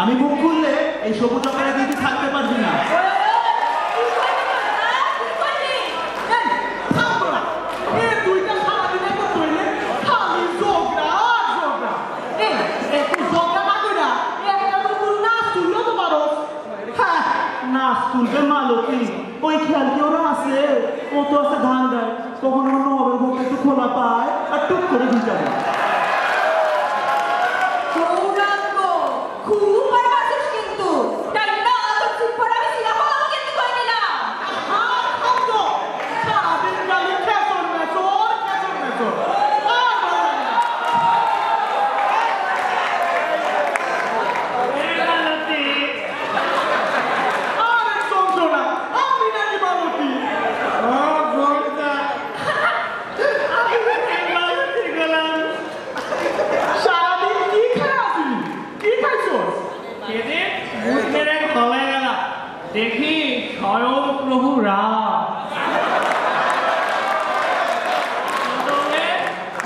আমি মুখ খুললে এই সবুজ রঙের দিতে থাকবে।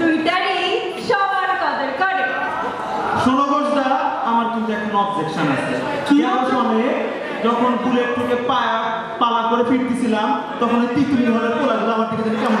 দুইটারই সমান কদর করে। শোনো ঘোষদা আমার কিন্তু একটা অবজেকশন আছে। কি আসলে যখন বুলেট থেকে পায়া পালা করে ফিরতেছিলাম তখন তিতুলি ঘরের পোলাগুলো আমার থেকে কেমন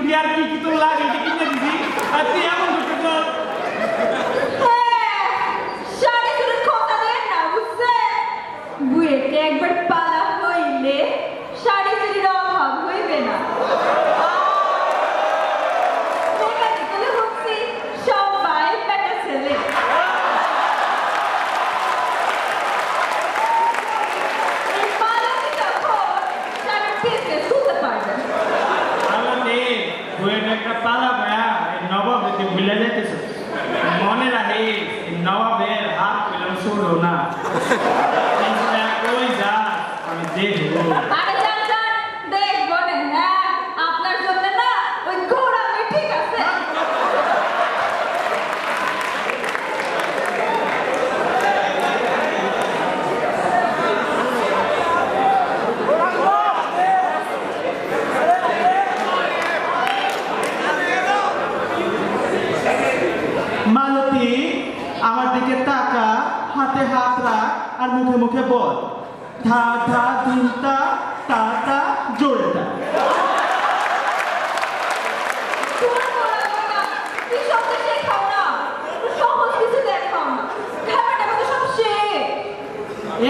biar gitu lagi dikitnya di sini. Hati aku berkedok হ্যাঁ সাড়ে সুরত কথা দেন না বুঝছে বুয়েটে ber মালতী আমার দিকে তাকা হাতে হাত রাখ আর মুখে মুখে বল ধা ধা ধিনতা তা তা জোরে তা তোমার গৌরাঙ্গ না তুই শব্দ শেখাও না। সহজ কিছু দেখাও না ব্যাপারটা কিন্তু সব শেখ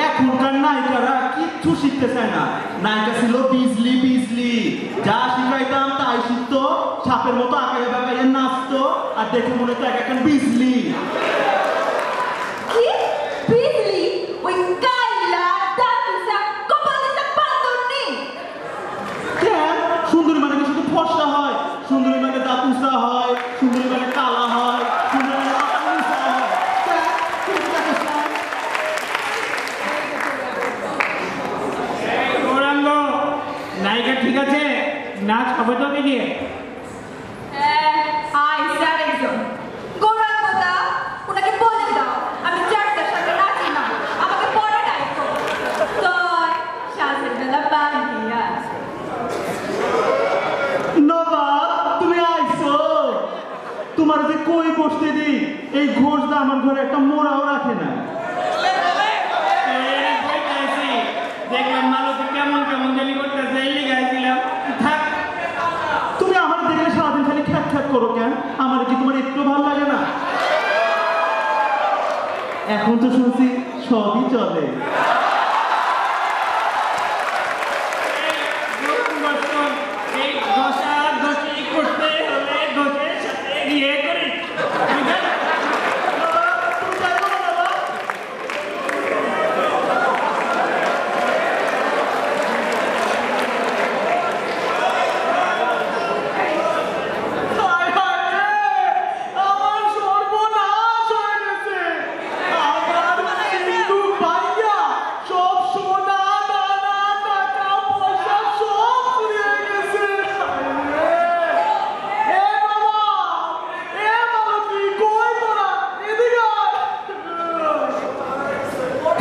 এখনকার নায়িকারা কিচ্ছু শিখতে চায় না। নায়িকা ছিল বিজলি বিজলি। যা শিখাইতাম তাই শিখতো। সাপের মতো আঁকাইয়ে বাঁকাইয়ে নাচতো। আর দেখে মনে হতো এক একটা বিজলি কি বিজলি ওই কাইলা দাতুসা কপালিসা পাতনি কেন সুন্দরী মানে কি শুধু ফর্সা হয় সুন্দরী মানে দাপুসা হয় সুন্দরী মানে কালা হয় সুন্দরী মানে আকামিসা হয় কেন? তুই কি দেখিস না? গৌরাঙ্গ নায়িকা ঠিক আছে নাচ হবে তো দেখি আইসা একজন গৌরাঙ্গদা ওনাকে বলে দাও আমি চারটার সাথে নাচি না আমাকে পরে ডাইকো তয় সাজের বেলা বান্ধিয়া আছে নবাব তুমি আইছো তোমার যে কই বসতে দিই এই ঘোষদা আমার ঘরে একটা মোড়াও রাখে না এই কইতাছি, দেখলাম মালতী কেমন কেমন জানি করতেছে এই লিগে আইছিলাম থাক তুমি আমার দেখলে সারাদিন খালি খ্যাট খ্যাট করো কেন আমার কি তোমার একটু ভালো লাগে না এখন তো শুনছি সবই চলে।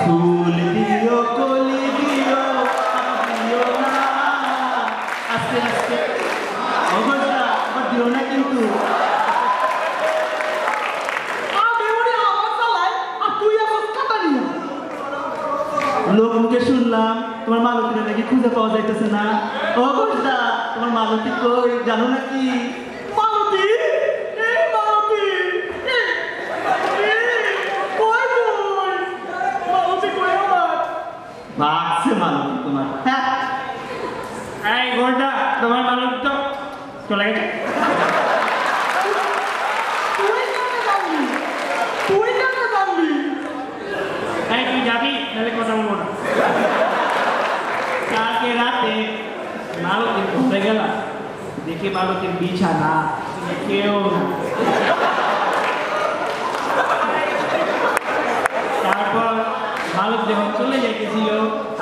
ফুল দিও কলি দিও দিও না। আস্তে আস্তে। অবস্থা আবার দিও না কিন্তু। লোক মুখে শুনলাম তোমার মালতীরা নাকি খুঁজে পাওয়া যাইতেছে না। অবস্থা তোমার মালতী কই জানো নাকি মালতী এই মালতী এই, এই, কই তুই মালতী কই আমার ভাগছে মালতী তোমার হ্যাঁ এই গোলটা তোমার মালতী তো চলে গেছে তুই কেন জানলি তুই কেন জানলি এই তুই যাবি তাহলে কথা বলব না কালকে রাতে মালতীর ঘুরতে গেলাম দেখি মালতীর বিছানা কেউ না। তারপর মালক যখন চলে যাইতেছিল,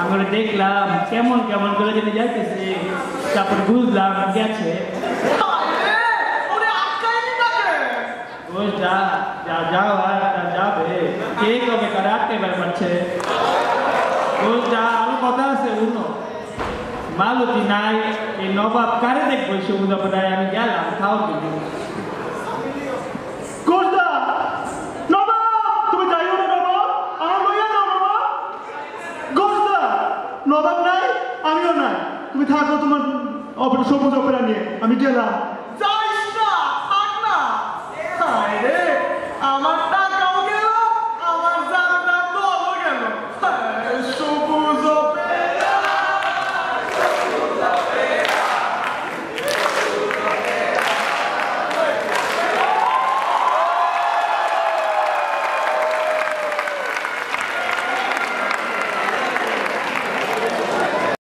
আমরা দেখলাম কেমন কেমন করে যেতে যাইতেছে। তারপর বুঝলাম গেছে। ওই যা যা যাও আর যাবে। কে কবে কার আটকে পাচ্ছে ওই যা আরও কথা আছে উনো মালতী নাই এই নবাব কারে দেখব সবুজ আপনার আমি গেলাম খাও কিন্তু কোর্দা নবাব! তুমি যাইও না নবাব? আমার লইয়া যাও নবাব। গোসদা নবাব নাই, আমিও নাই। তুমি থাকো তোমার অপরা সবুজ অপেরা নিয়ে। আমি গেলাম।